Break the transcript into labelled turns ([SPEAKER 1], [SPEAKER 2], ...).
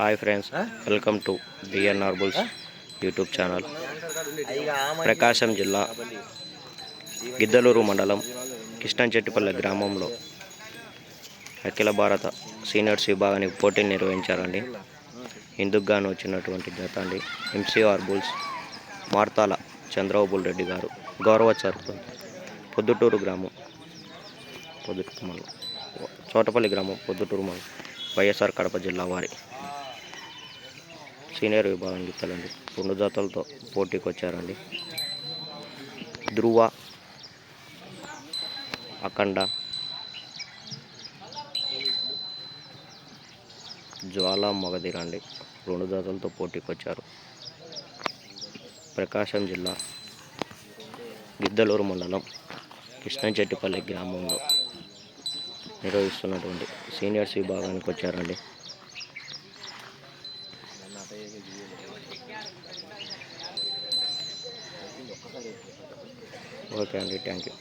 [SPEAKER 1] Hi friends welcome to BNR bulls YouTube channel. Prakasam జిల్లా గిద్దలూరు మండలం కిష్టంచెట్టిపల్లి గ్రామంలో అఖిల భారత సీనియర్స్ విభాగానికి పోటీ నిర్వహించారండి. ఇందుకు గాను వచ్చినటువంటి జత అండి ఎంసీఆర్ బుల్స్ మార్తాల చంద్రబాబుల్ రెడ్డి గారు గౌరవ సర్పంచ్ పొద్దుటూరు గ్రామం పొద్దుటూరు మండలం చోటపల్లి గ్రామం పొద్దుటూరు మండలం వైఎస్ఆర్ కడప జిల్లా వారి సీనియర్ విభాగం గీతలండి రెండు జతలతో పోటీకి వచ్చారండి ధ్రువ అఖండ జ్వాల మగధిరండి రెండు. జతలతో పోటీకి వచ్చారు ప్రకాశం జిల్లా గిద్దలూరు మండలం కృష్ణంచెట్టిపల్లి గ్రామంలో నిర్వహిస్తున్నటువంటి సీనియర్స్ విభాగానికి వచ్చారండి. ఓకే అండి థ్యాంక్ యూ